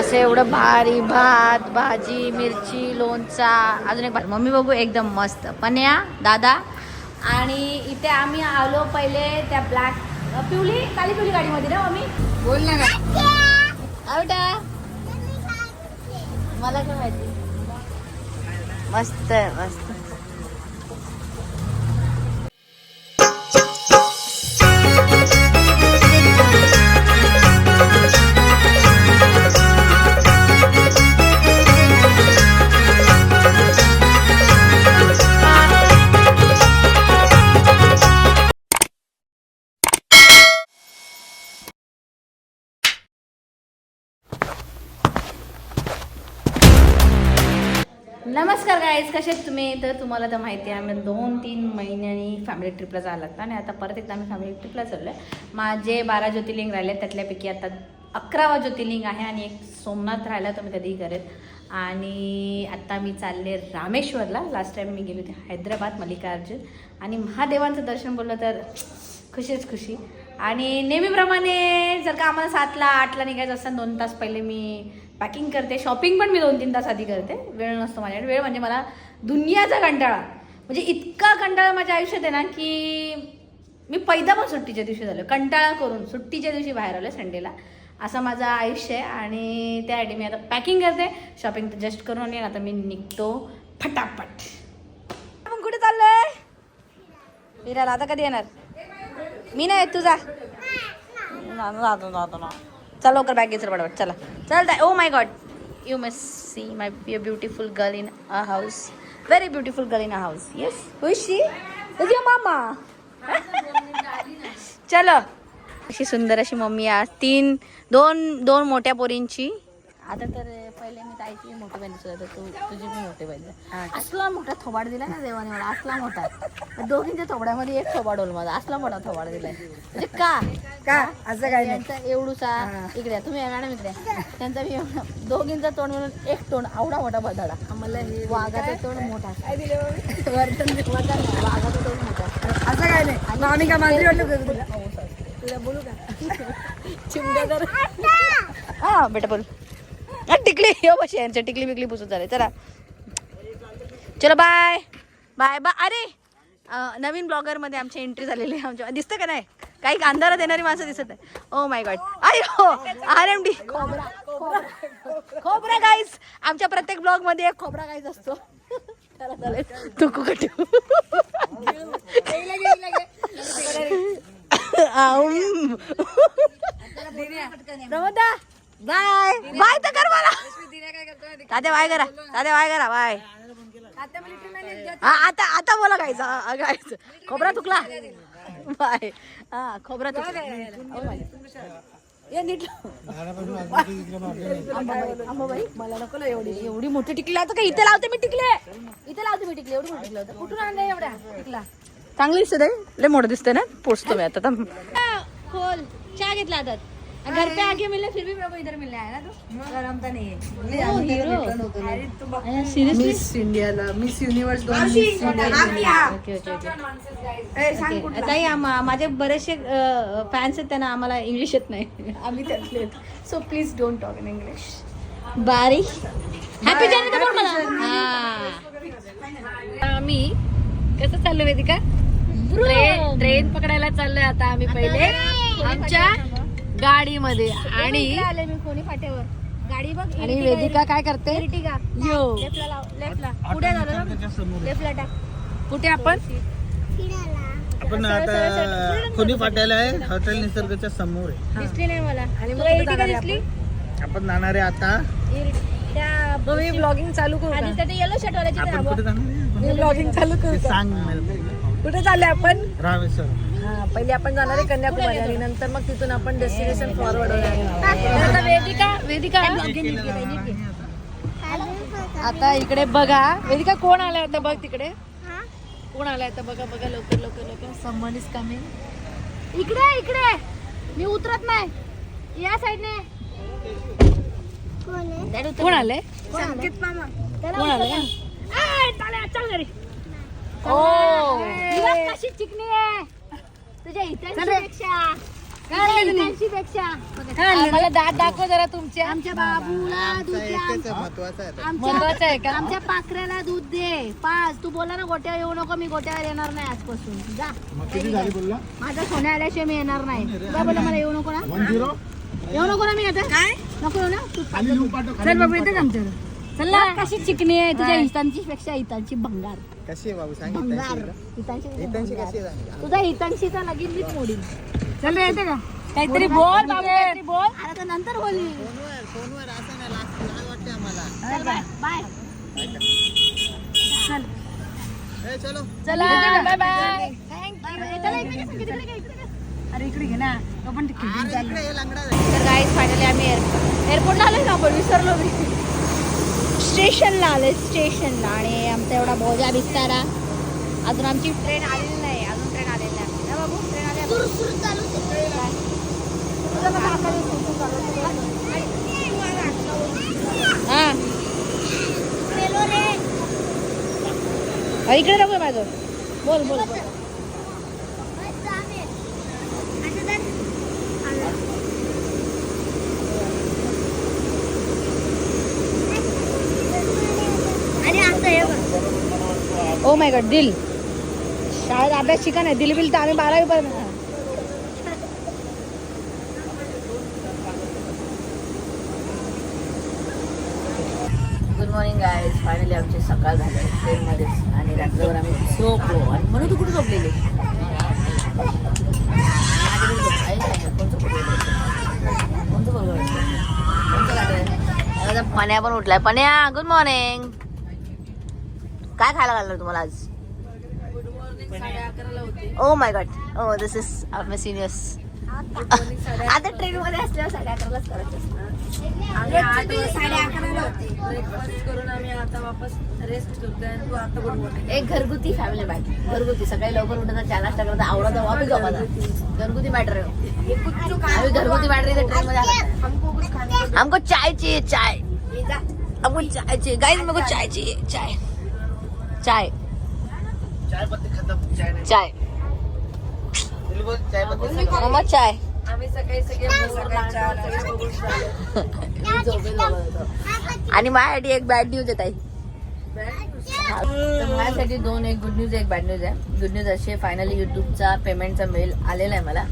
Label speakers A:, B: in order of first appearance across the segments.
A: असं एवढं भारी भात भाजी मिरची लोणचा अजून एक भात. मम्मी बघू एकदम मस्त. पन्या दादा. आणि इथे आम्ही आलो पहिले त्या ब्लॅक पिवली काली पिवली गाडीमध्ये ना मम्मी?
B: बोल ना
A: मला काय माहिती? मस्त आहे, मस्त. नमस्कार गाईज कसे तुम्ही? तर तुम्हाला तर माहिती आहे आम्ही दोन तीन महिन्यांनी फॅमिली ट्रिपला जायला लागतं आणि आता परत एकदा आम्ही फॅमिली ट्रिपला चाललो आहे माझे बारा ज्योतिर्लिंग राहिले त्यातल्यापैकी आता अकरावा ज्योतिर्लिंग आहे आणि एक सोमनाथ राहिला तो मी कधीही करेल. आणि आत्ता मी चालले रामेश्वरला. लास्ट टाईम मी गेली होती हैदराबाद मल्लिकार्जुन. आणि महादेवांचं दर्शन बोललं तर खुशीच खुशी. आणि नेहमीप्रमाणे जर का आम्हाला सातला आठला निघायचं असताना दोन तास पहिले मी पॅकिंग करते. शॉपिंग पण मी दोन तीन तास आधी करते. वेळ नसतो माझ्याकडे. वेळ म्हणजे मला दुनियाचा कंटाळा. म्हणजे इतका कंटाळा माझ्या आयुष्यात आहे ना की मी पैदा पण सुट्टीच्या दिवशी झालो. कंटाळा करून सुट्टीच्या दिवशी बाहेर आलो संडेला. असं माझं आयुष्य आहे आणि त्यासाठी मी आता पॅकिंग करते. शॉपिंग तर जस्ट करून आणि आता मी निघतो फटाफट. आपण कुठे चाललोय? फिरायला आता कधी येणार? मी नाही येत तुझा जातो जातो ना चला लवकर बॅग घे चल. चला चल Oh O my god you must see my beautiful girl in a house very beautiful girl in a house yes Khushi तुझ्या मामा चलो. अशी सुंदर अशी मम्मी आज तीन दोन दोन मोठ्या पोरींची. आता तर पहिले मी ताईची मोठी बहीण सुद्धा तू तुझी पण मोठी बहीण असला मोठा थोबाड दिला ना देवाने मला असला मोठा. दोघींच्या थोबाड्यामध्ये एक थोबाड होल माझा असला मोठा थोबाड दिलाय. म्हणजे का?
B: का? असं काय
A: त्यांचा एवढूसा इकडे. तुम्ही या मॅडम इकडे. त्यांचा मी दोघींचा तोंड म्हणून एक तोंड आवडा मोठा बदाडा आम्हाला हे वाघाचं तोंड मोठा? वर्तन वाघाचं तोंड मोठा
B: असं काय नाही. आम्ही काय मांजरी वाटलो का तुला? बोलू का?
A: हा बेटा बोल. टिकली. हो बस यांच्या टिकली बिकली पुसून झाले. चला. चलो बाय बाय बाय अरे नवीन ब्लॉगरमध्ये आमची एंट्री झालेली आहे. आमच्या दिसतं का नाही? काही अंधारात येणारी माणसं दिसत आहे ओ माय गॉड अरे हो. आर एम डी खोबरा खोबरा. गाईज आमच्या प्रत्येक ब्लॉगमध्ये एक खोबरा गाईज असतो. चालेल तू कुकट प्रमोदा. बाय. बाय तर कर मला. तात्या बाय करा. तात्या बाय करा. बाय. हा आता आता बोला गायचं हा, गायचं खोबरा तुकला बाय. हा खोबरा तुकला अंबाबाई मला नको एवढी. एवढी मोठी टिकली. लावतो का इथे लावते मी टिकले. इथे लावते मी टिकले. एवढी मोठी टिकली लावते कुठून आणले एवढ्या? टिकला. चांगली दिसत आहे लय मोठं दिसते ना. पोचतो मी आता. खोल. चहा घेतला आता. घर पे आके मिलने फिर भी प्रभु इधर मिलने आया ना तू?
B: नाहीये
A: ओ, hero. सिरियसली
B: मिस इंडियाला मिस युनिव्हर्स दोन miss India
A: okay okay okay okay. ताई माझे बरेचसे फॅन्स आहेत त्यांना आम्हाला इंग्लिश येत नाही. आम्ही त्यातले so please don't talk in English बारी. हॅपी जर्नी तर मला हा. आम्ही कसं चाललो वेदिका? ट्रेन ट्रेन पकडायला चाललोय आता आम्ही पहिले. आमच्या गाडीमध्ये. आणि
C: आले मी कोणी फाट्यावर. गाडी बघ
A: आणि वेदिका काय करते?
C: इर्टिगा
A: यो.
C: लेफ्टला लाव लेफ्टला. पुढे झालं लेफ्टला टाक.
A: कुठे आपण?
D: आपण आता खुनी फाट्याला आहे हॉटेल निसर्गच्या समोर आहे.
C: दिसली नाही मला.
B: आणि मग
C: तुला
B: कुठे
C: इर्टिगा
B: जाणार
C: दिसली?
D: आपण? जाणार आहे आता.
C: त्या
B: तुम्ही ब्लॉगिंग चालू करू
C: आधी त्या येलो शर्ट वाल्याची
D: आपण कुठे जाणार आहे?
B: मी ब्लॉगिंग चालू
D: ते
B: करू का?
D: सांग मला.
B: कुठे चालले आपण?
D: रामेश्वर
B: पहिले आपण जाणार आहे कन्याकुमारी आणि नंतर मग तिथून आपण डेस्टिनेशन फॉरवर्ड होणार
A: आता वेदिका वेदिका. आता इकडे बघा. वेदिका कोण आलाय आता बघ तिकडे? कोण आलाय आता बघा बघा लवकर लवकर लवकर. समवन इज कमिंग
C: इकडे इकडे. मी उतरत नाही. या साईडने.
A: कोण आलंय?
B: संकेत मामा.
A: कोण आलंय?
C: चल घरी
A: ओ.
C: ही कशी चिकनी आहे? तुझ्या इतरपेक्षा.
B: मला दात दाखव जरा तुमचे.
C: आमच्या बाबूला
D: महत्त्वाचा आहे
B: का?
C: आमच्या पाखऱ्याला दूध दे. पाच. तू बोला ना गोट्या येऊ नको मी गोट्यावर येणार नाही आजपासून. जा. माझा सोन्या आल्याशिवाय मी येणार नाही. तुला बोला मला येऊ नको ना. येऊ नको ना मी आता. काय? नको येऊ ना. तू
B: चल बाबू येते का आमच्याकडे. चल ना
C: कशी चिकणी आहे? तुझ्या हितांची पेक्षा हितांची भंगार.
D: कशी आहे बाबू? सांग
C: भंगार.
D: हितांशी. कशी आहे सांग.
C: तुझा हितांशीचा लगीन मीच मोडीन.
B: चल रे येते का? काहीतरी बोल बाबू काहीतरी बोल.
C: आता तर नंतर बोलली.
D: फोनवर फोनवर असं नाही लाज वाटते आम्हाला.
C: चल बाय. बाय.
D: ए चलो.
B: चला बाय बाय.
C: चला घे.
B: अरे इकडे घे ना. आपण
D: अरे इकडे हे लंगडा
A: तर गाईज फायनली आम्ही एअरपोर्ट एअरपोर्टला आलोय ना आपण? विसरलो मी. स्टेशनला आलोय स्टेशनला. आणि आमचा एवढा बोजा बिस्तारा अजून आमची ट्रेन आलेली नाही. अजून ट्रेन आलेली नाही ना बाबू ट्रेन आली? हा. इकडे नको माझं. बोल बोल बोल
C: बस जा बे. आता जा. आणि असं हे बघ.
A: ओ माय गॉड दिल. शाळेत अभ्यास शिका नाही दिल बिल तर आम्ही बारावी पर्यंत गुड मॉर्निंग गायज फायनली आमची सकाळ झाली. ट्रेनमध्येच आणि रात्रभर आम्ही झोपलो. आणि म्हणून तू कुठे झोपलेली? कोणतं कोणतं पण्या पण उठलाय. पण्या गुड मॉर्निंग काय खायला घालणार तुम्हाला आज? ओ my god oh this is I seniors आता ट्रेन मध्ये असल्यावर साडे अकरालाच असतं. एक घरगुती फॅमिली मॅटर घरगुती. सकाळी लवकर उठायचा चहा नाश्ता करता आवडता वापस झोपायचा घरगुती मॅटर आहे आम्ही घरगुती मॅटर इथे ट्रेन मध्ये. हमको चाय चाहिए चाय. हमको चाय चाहिए. गाइस मेरे को चाय चाहिए चाय. चाय.
D: चाय पत्ती खतम चाय नाही.
A: चाय.
D: बिलकुल चाय पत्ती
A: मम्मा चाय. आणि माझ्यासाठी एक बॅड न्यूज आहे ताई. तर माझ्यासाठी दोन एक गुड न्यूज एक बॅड न्यूज आहे. गुड न्यूज अशी आहे फायनली युट्यूबचा पेमेंटचा मेल आलेला आहे मला.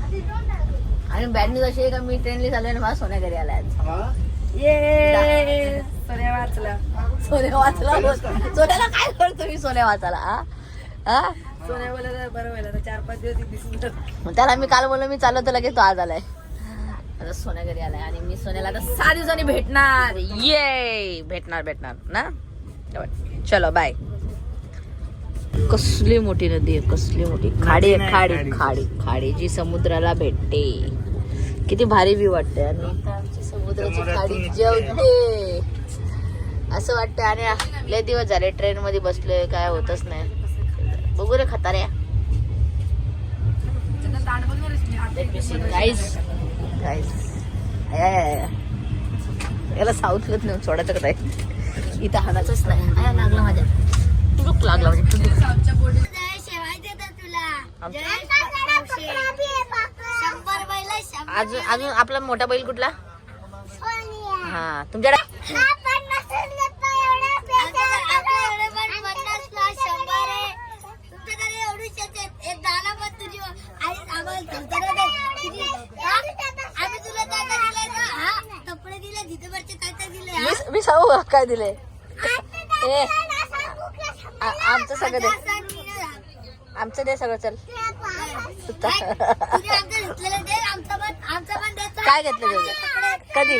A: आणि बॅड न्यूज अशी आहे का मी ट्रेनली झालोय आणि मला सोन्या घरी आलाय आज.
B: ये सोन्या वाचला.
A: सोन्या वाचला सोन्याला काय करतो मी सोन्या वाचायला हा? हा?
B: सोन्या बोलायला बरं व्हायला चार पाच दिवस दिसून
A: मग त्याला मी काल बोललो मी चाललो तर लगेच तो आज आलाय. आता सोन्या घरी आलाय आणि मी सोन्याला आता सहा दिवसांनी भेटणार. ये भेटणार भेटणार ना? चलो बाय कसली मोठी नदी आहे कसली मोठी. खाडी आहे खाडी खाडी. खाडी जी समुद्राला भेटते. किती भारी व्ह्यू वाटते आणि समुद्राची खाडी जेवते. असं वाटतं आणि लय दिवस झाले ट्रेन मध्ये बसलोय काय होतच नाही. बघू रे खताऱ्या याला साऊथमध्ये नेऊन सोडायचं काय इथं हाणाचंच नाही. आया लागला माझ्या. टुडूक लागला म्हणजे अजून अजून आपला मोठा बैल कुठला. हा तुमच्याकडे? मी सांगू काय दिले ए आमचं सगळं दे आमचं दे सगळं चल. काय घेतलं तुझं? कधी?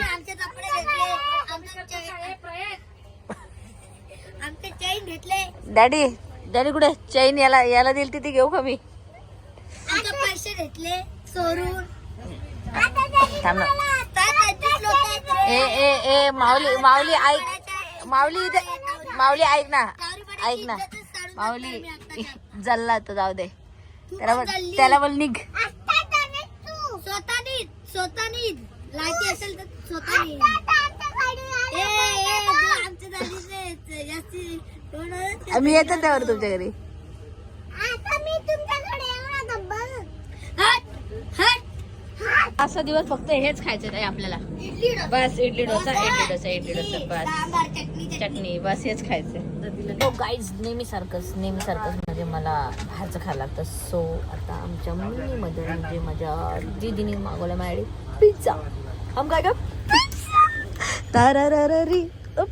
A: डॅडी डॅडी कुठे? चैन याला याला दिली ती ती घेऊ का मी?
C: पैसे घेतले चोरून
A: थांब ना. ए ए ए माऊली माऊली ऐक माऊली इथे माऊली ऐक ना. ऐक ना. माऊली जल्ला तर जाऊ दे. त्याला बोल त्याला बोल निघ.
C: स्वतः लायकी असेल तर स्वतः तू आमच्या
A: आम्ही येतो त्यावर तुमच्या घरी.
C: आता मी तुमच्याकडे येणार आता बघ हट हट हट
A: असा दिवस फक्त हेच खायचं आहे आपल्याला.
C: इडली डोसा.
A: बस इडली डोसा इडली डोसा इडली डोसा बस.
C: चटणी
A: बस हेच खायचंय. हो गाईज नेहमी सारखंच नेहमी सारखंच म्हणजे मला बाहेरचं खायला लागतं. सो आता आमच्या मिनीमध्ये म्हणजे माझ्या दीदीने मागवलं माझ्याकडे पिझ्झा हम काय का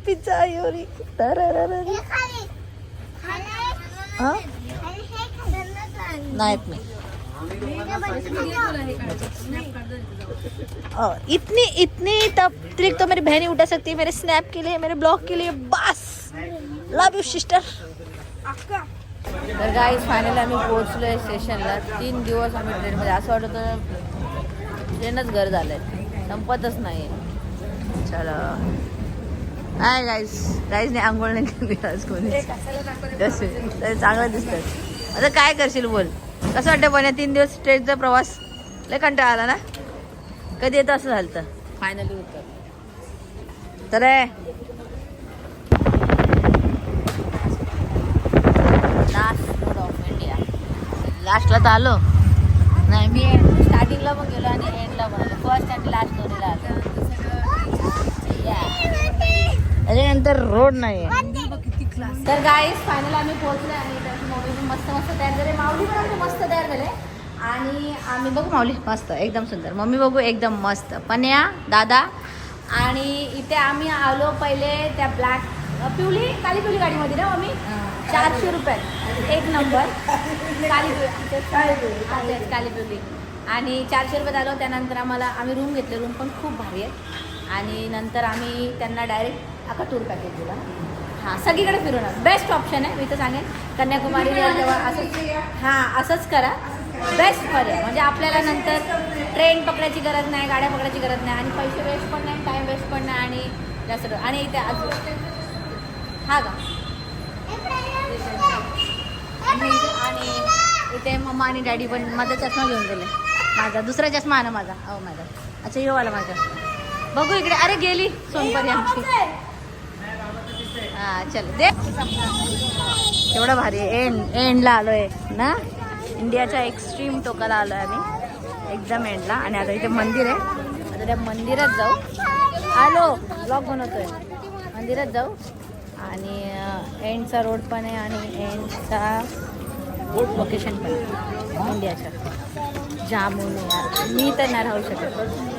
A: पिझ्झा योरी तारारारी
C: हे खाली. खाली.
A: हा?
C: आणि हे खाल्लं सांग.
A: नाहीत मी
C: हे.
A: और इतनी इतनी तब ट्रिक तो मेरी बहन ही उठा सकती है मेरे स्नैप के लिए मेरे ब्लॉग के लिए बस लव यू सिस्टर तर गाईज फायनली आम्ही पोहोचलोय स्टेशनला तीन दिवस आम्ही ट्रेनमध्ये असं वाटत होतं ट्रेनच घर झालंय संपतच नाही चला हाय गाईज गाईजने आंघोळ नाही केली आज कोणी. कसे तरी चांगलं दिसतात आता काय करशील बोल. कसं वाटतं पण या तीन दिवस ट्रेनचा प्रवास? लय कंटाळा आला ना? कधी येतं असं झालं फायनली उत्तर तर लास्ट रोड ऑफ इंडिया लास्टला तर आलो. नाही मी स्टार्टिंगला पण गेलो आणि एंडला पण आलो. फर्स्ट आणि लास्ट दोन्हीला आलो. त्याच्यानंतर रोड नाही तर गाईस फायनल आम्ही पोहोचलो आणि मस्त मस्त तयार झाले. माऊली पण आमचे मस्त तयार झाले. आणि आम्ही बघू माऊली मस्त एकदम सुंदर. मम्मी बघू एकदम मस्त. पन्या दादा. आणि इथे आम्ही आलो पहिले त्या ब्लॅक पिवली काली पिवली गाडीमध्ये ना मम्मी? चारशे रुपये. एक नंबर काली पिवली काली आणि चारशे रुपयात आलो त्यानंतर आम्हाला आम्ही रूम घेतले. रूम पण खूप भारी आहे. आणि नंतर आम्ही त्यांना डायरेक्ट अका टूर पॅकेज दिला. हां सगळीकडे फिरवणार बेस्ट ऑप्शन आहे. मी तर सांगेन कन्याकुमारी तेव्हा असंच हां असंच करा. बेस्ट पर्याय. म्हणजे आपल्याला नंतर ट्रेन पकडायची गरज नाही गाड्या पकडायची गरज नाही आणि पैसे वेस्ट पण नाही टाईम वेस्ट पण नाही आणि जास्त आणि इथे अजून हा का? आणि इथे मम्मा आणि डॅडी पण माझा चष्मा घेऊन गेले. माझा दुसरा चष्मा आहे ना माझा. हो माझा. अच्छा यो आला माझा बघू इकडे. अरे गेली. सोनपरी आमची. हा चल दे. एवढं भारी आहे. एंड एंडला आलोय ना? इंडियाच्या एक्स्ट्रीम टोकाला आलोय आम्ही. एकदम एंडला आणि आता इथे मंदिर आहे. आता त्या मंदिरात जाऊ. आलो ब्लॉग बनवतोय. मंदिरात जाऊ. आणि एंडचा रोड पण आहे आणि एंडचा लोकेशन पण आहे. इंडियाच्या. जामून मी तर नाही राहू शकत.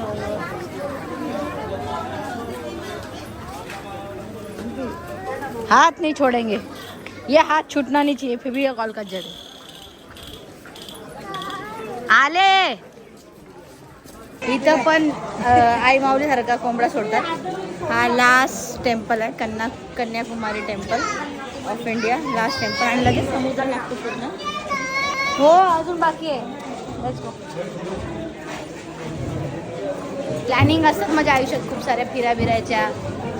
A: हाथ नहीं छोड़ेंगे। ये हाथ छूटना नहीं चाहिए फिर भी ये कॉल कर जरे आले! इथं पण आई माऊलीसारखा कोंबडा सोडतात. हा लास्ट टेम्पल आहे Kanya Kanyakumari temple of India last temple आणि लगेच समुद्र लागतो पूर्ण. हो अजून बाकी आहे. प्लॅनिंग असतात माझ्या आयुष्यात खूप साऱ्या फिरा फिरायच्या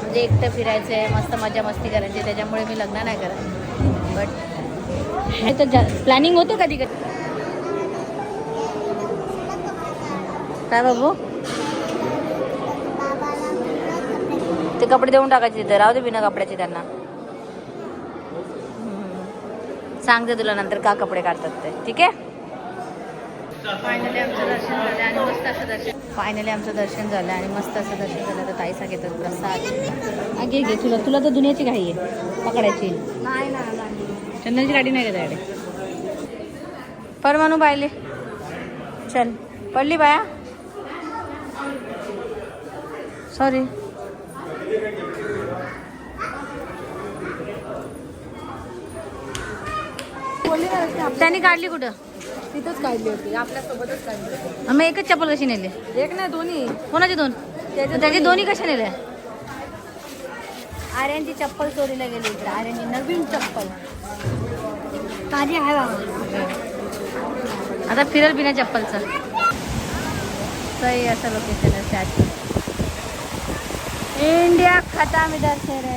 A: म्हणजे एकटं फिरायचं आहे मस्त मजा मस्ती करायची त्याच्यामुळे मी लग्न नाही करत. बट हे तर जा प्लॅनिंग होतं कधी कधी. काय बाबू? ते कपडे देऊन टाकायचे तिथं. राहू दे बिना कपड्याचे त्यांना. सांगते तुला नंतर का कपडे काढतात ते. ठीक आहे? फायनली आमचं दर्शन झालं आणि मस्त असं दर्शन फायनली आमचं दर्शन झालं आणि मस्त असं दर्शन झालं. तर ताई सांगितलं प्रसाद. घे घे. तुला तुला तर दुनियाची घाई आहे. पकडायची.
B: नाही ना
A: चंदनची गाडी नाही का त्याकडे परमानू पाहिले चल. पडली बाया? सॉरी त्यांनी काढली कुठं?
B: तिथंच काढली होती. आपल्यासोबतच काढली होती.
A: मग एकच चप्पल कशी नेली?
B: एक नाही दोन्ही.
A: कोणाचे दोन? त्याचे दोन्ही. कशा नेले? आर्यांची चप्पल चोरीला गेली इकडे. आर्यांची नवीन चप्पल.
B: ताजी आहे बाबा.
A: आता फिरल बिना चप्पलचं. सही असं लोकेशन आहे त्याची इंडिया खतम इधर से रे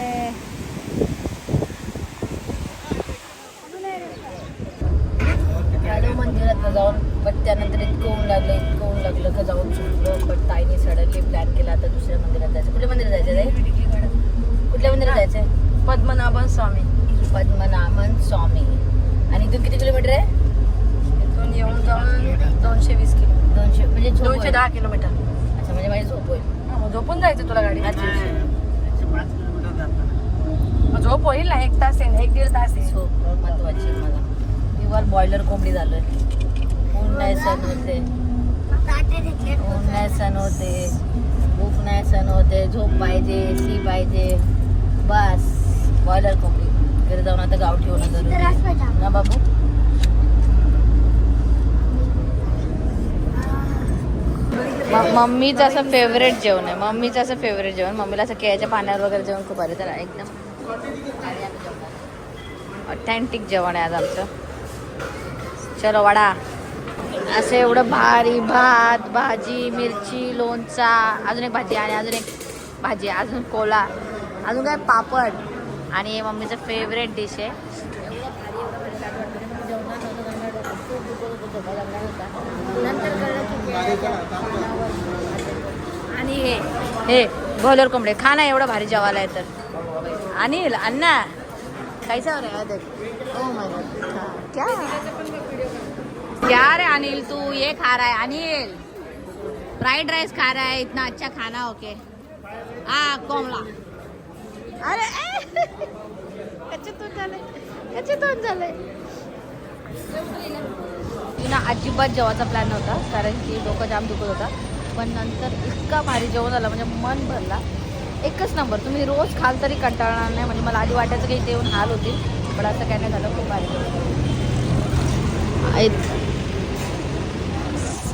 A: आलो मंदिरात जाऊन बट त्यानंतर इतकं ऊन लागलं इतकं ऊन लागलं का जाऊन चुकलं बट ताईने सडनली प्लॅन केला आता दुसऱ्या मंदिरात जायचं. कुठल्या मंदिरात जायचं ताई? कुठल्या मंदिरात जायचंय?
B: पद्मनाभन स्वामी.
A: पद्मनाभन स्वामी. आणि इथून किती किलोमीटर आहे?
B: इथून येऊन जाऊन दोनशे वीस किलो.
A: दोनशे म्हणजे
B: दोनशे. दहा किलोमीटर.
A: अच्छा म्हणजे माझी झोप होईल.
B: हा, झोपून जायचं तुला गाडी झोप होईल ना एक तास आहे एक दीड तास आहे
A: झोप महत्वाची आहे मला. किंवा बॉयलर कोंबडी झालोय. ऊन नाही सण होते. ऊन नाही सण होते. भूक नाही सण होते. झोप पाहिजे सी पाहिजे. बस. बॉयलर कोंबडी घरी जाऊन आता गाव ठेवणं जरुरी. ना बाबू? मम्मीचं असं फेवरेट जेवण आहे. मम्मीचं असं फेवरेट जेवण. मम्मीला असं केळ्याच्या पाण्यावर वगैरे जेवण खूप आले तर एकदम ऑथेंटिक जेवण आहे आज आमचं. चलो वडा. असं एवढं भारी भात भाजी मिरची लोणचा अजून एक भाजी आणि अजून एक भाजी अजून कोला अजून काय पापड. आणि हे मम्मीचं फेवरेट डिश आहे. आणि हे हे भोलर कोंबडे. खा ना एवढं भारी जेवायला आहे तर अनिल अण्णा. देख ओ माय गॉड क्या? क्या रे अनिल तू ये खा रहा है अनिल. फ्राइड राइस खा रहा है इतना अच्छा खाना ओके हाँ कोमला. अरे कच्चे तोंड झालंय कच्चे तोंड झालंय ना अजिबात जेवायचा प्लॅन नव्हता कारण की डोकं जाम दुखत होता. पण नंतर इतका भारी जेवण झालं म्हणजे मन भरला. एकच नंबर तुम्ही रोज खाल तरी कंटाळणार नाही म्हणजे मला आधी वाटायचं की येऊन हाल होतील पण असं काय नाही झालं खूप भारी. जेवण.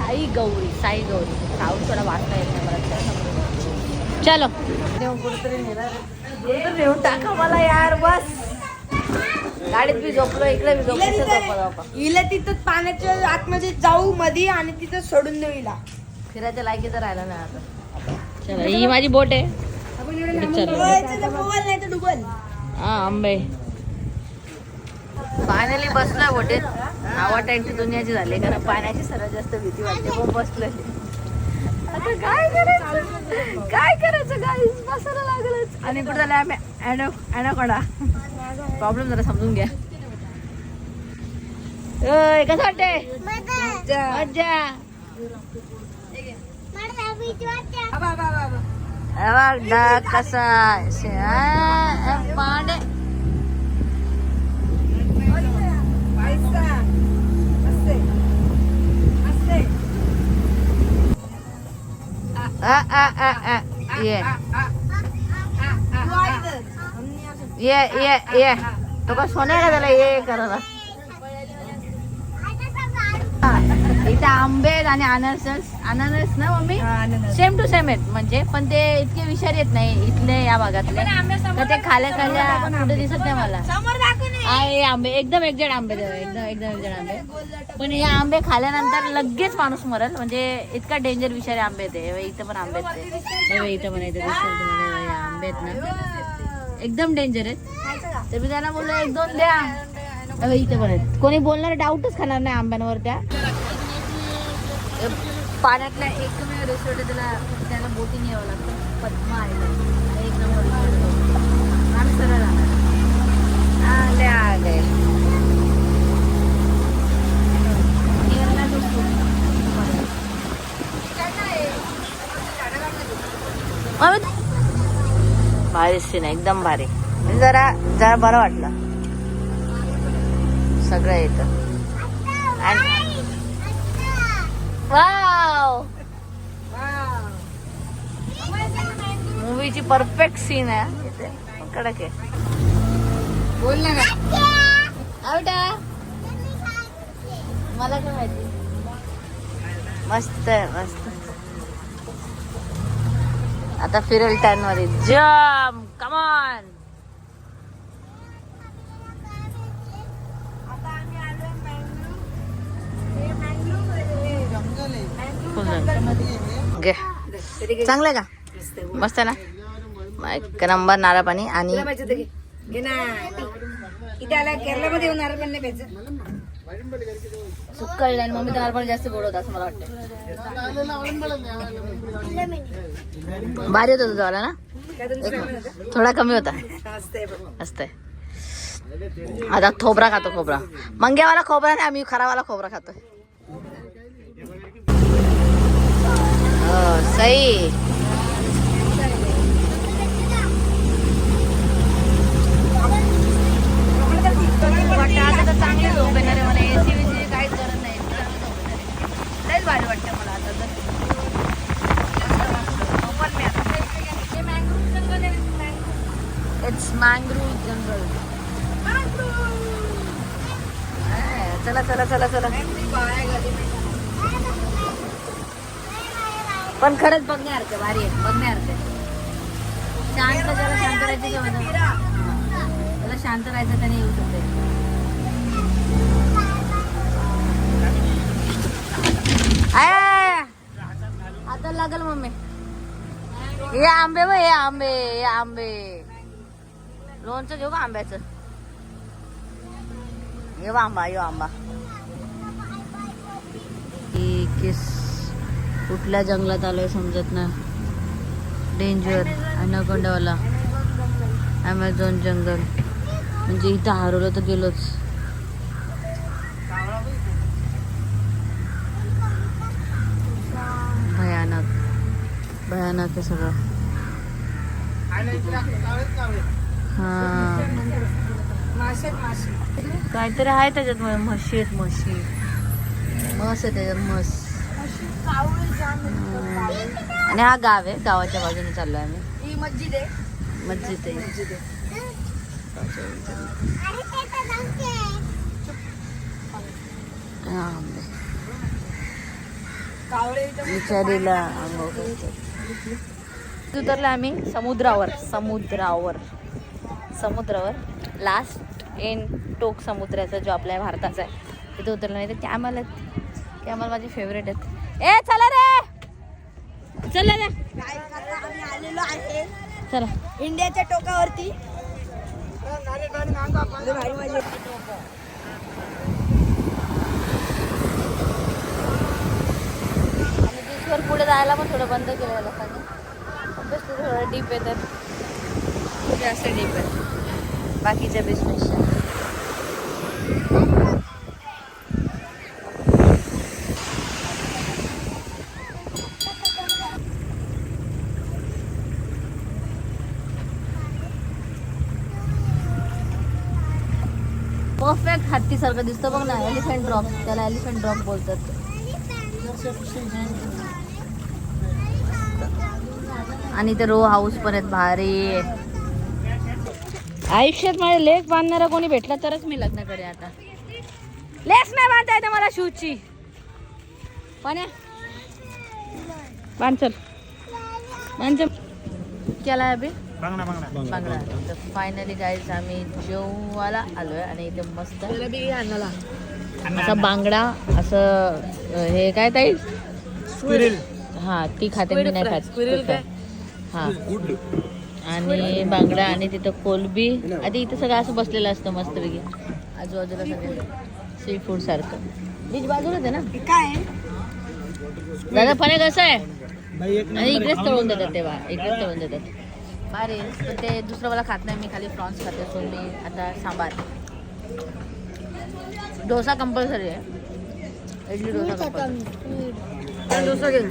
A: साई गौरी साई गौरी. साऊथ थोडा वाचता येत नाही मला. चलो. देऊन कुठेतरी नेणार नेऊन टाका मला यार बस. गाडीत बी झोपलो इकडे बी झोपलो
B: हिला तिथं पाण्याच्या आतमध्ये जाऊ मध्ये आणि तिथं सोडून देऊ हिला
A: फिरायच्या लायकीचं राहिलं नाही आता. चला ही माझी बोट आहे.
B: आपण तर नाही तर डुबल.
A: हा आंबे. फायनली बसला बोटीत. हवा टँकी दुनियाची झाली कारण पाण्याची सर्वात जास्त भीती वाटते. मग बसलोय. आता काय करायचं? काय करायचं गाईस बसायला लागलंच. आणि कुठं झालं? आम्ही ॲनोकोडा प्रॉब्लेम जरा समजून घ्या. ओय, कसं वाटते मज्जा. हे कसा पांडे
B: पैसा असते असते
A: आ, आ, आ, आ. ये
B: तू आहे इथं. हमनी असं.
A: ये ये ये तो का सोने का त्याला ये करायला इथे आंबे आहेत आणि अननस अननस ना मम्मी. सेम टू सेम आहेत. म्हणजे पण ते इतके विषार येत नाही इथले या भागातले. तर ते खाल्या खाल्या कुठे दिसत नाही मला. आंबे एकदम एकजड आंबे ते, एकदम एकदम एकजड आंबे. पण हे आंबे खाल्यानंतर लगेच माणूस मरल. म्हणजे इतका डेंजर विषारी आंबे बघ, इथं पण आंबे आहेत ते. इथं पण हे आंबे आहेत ना. एकदम डेंजर आहेत. तर मी त्यांना बोललो एक दोन द्या. इथे पण आहेत. कोणी बोलणार डाऊटच खाणार नाही आंब्यांवर त्या पाण्यातला एकमेव रेस्टॉरंट आहे त्याला त्याला बोटिंग यावं लागतं. पद्मा आहे एक नंबर resort आहे. आम्ही सरळ जाणार आले आले. भारी सीन एकदम भारी. जरा जरा बरं वाटलं. सगळं येतं. आणि वाव मूवीची परफेक्ट सीन आहे. इथे कडक आहे
B: बोल ना.
A: आवडा मला काय माहिती? मस्त आहे मस्त. आता फिरेल टर्नमध्ये. जम कमॉन
B: आता आम्ही आलो मँगलोर हे मँगलोर
A: घे. चांगलं आहे का? मस्त ना? एक नंबर नारळ पाणी आणि सुकळलं आणि मम्मी नारळ पाणी जास्त गोड होतं असं मला वाटतं भारी होतं तुझं वाला ना? थोडा कमी होता.
B: असतंय
A: आता खोबरा खातो खोबरा. मंग्यावाला खोबरा नाही आम्ही खरावाला खोबरा खातोय. हो सही वाटतं आता तर चांगली झोप येणार आहे मला एसी विसी काहीच गरज नाही. लयच भारी वाटतं मला आता तर. इट्स जंगल चला चला चला चला पण खरंच बघण्यासारखं भारी आहे बघण्यासारखं शांत ज्याला शांत राहायचं तेव्हा त्याला शांत राहायचं त्याने येऊ शकते. आता लागल मम्मी. हे आंबे बघ हे आंबे हे आंबे. लोणचं घेऊ का आंब्याचं? हे आंबा यो आंबा. किस कुठल्या जंगलात आलोय समजत नाही. डेंजर अनाकोंडावाला ॲमेझॉन जंगल म्हणजे इथं हरवलं तर गेलोच. भयानक. भयानक आहे सगळं. हा. काहीतरी आहे त्याच्यात म्हशी आहेत म्हशी. मस आहे त्याच्यात मस्त. आणि हा गाव आहे गावाच्या बाजूने चाललोय आम्ही.
B: ही मस्जिद आहे.
A: मस्जिद आहे. उतरलो आम्ही समुद्रावर समुद्रावर. समुद्रावर. लास्ट एन टोक समुद्राचा जो आपल्या भारताचा आहे. तिथे उतरलं नाही तर कॅमल आहेत कॅमल माझे फेवरेट आहेत. ए चला रे. चला रे.
B: आम्ही आलेलो आहे
A: चला.
B: इंडियाच्या टोकावरती.
A: बीचवर पुढे जायला पण थोडं बंद केलं लोकांनी. थोडं डीप आहे तर जास्त डीप आहे. बाकीच्या बिझनेसच्या परफेक्ट हत्तीसारखं दिसतं बघ ना एलिफंट ड्रॉप त्याला एलिफंट ड्रॉप बोलतात. आणि ते रो हाऊस पण आहेत भारी. आयुष्यात माझ्या लेख बांधणारा कोणी भेटला तरच मी लग्न करे आता. लेस नाही बांधता येते मला शूजची. पण बांध चल. बांध चल. केला आहे अभि?
D: बांगडा बांगडा
A: बांगडा तर फायनली गाईज आम्ही जेवायला आलोय आणि इथे मस्त असा बांगडा असं हे काय ताई? हा ती खाते मी नाही खात. हा. आणि बांगडा आणि तिथं कोलबी. आधी इथं सगळं असं बसलेलं असतं मस्तपैकी. आजूबाजूला सगळं सी फूड सारखं. बीच बाजूलाच आहे ना?
B: काय?
A: दादा फणे कसं आहे? आणि इकडेच तळून देतात तेव्हा. इकडेच तळून देतात. भारी. पण ते दुसरं मला खात नाही. मी खाली प्रॉन्स खाते. सो मी आता सांबार. डोसा कंपल्सरी आहे. इडली डोसा कंपल्सरी
B: डोसा घे